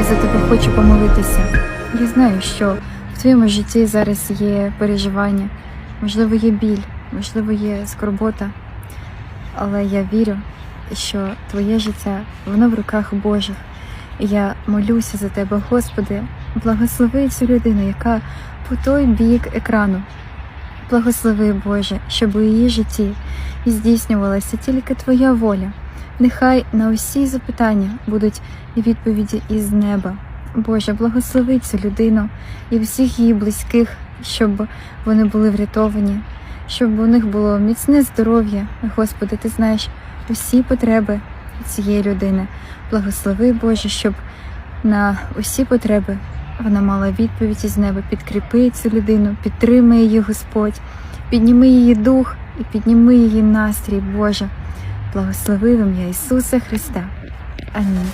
Я за тебе хочу помолитися. Я знаю, що в твоєму житті зараз є переживання, можливо, є біль, можливо, є скорбота. Але я вірю, що твоє життя воно в руках Божих. І я молюся за тебе, Господи, благослови цю людину, яка по той бік екрану. Благослови, Боже, щоб у її житті здійснювалася тільки Твоя воля. Нехай на усі запитання будуть відповіді із неба. Боже, благослови цю людину і всіх її близьких, щоб вони були врятовані, щоб у них було міцне здоров'я. Господи, ти знаєш усі потреби цієї людини. Благослови, Боже, щоб на усі потреби вона мала відповідь із неба. Підкріпи цю людину, підтримай її Господь, підніми її дух і підніми її настрій, Боже. Благослови в ім'я Ісуса Христа. Амінь.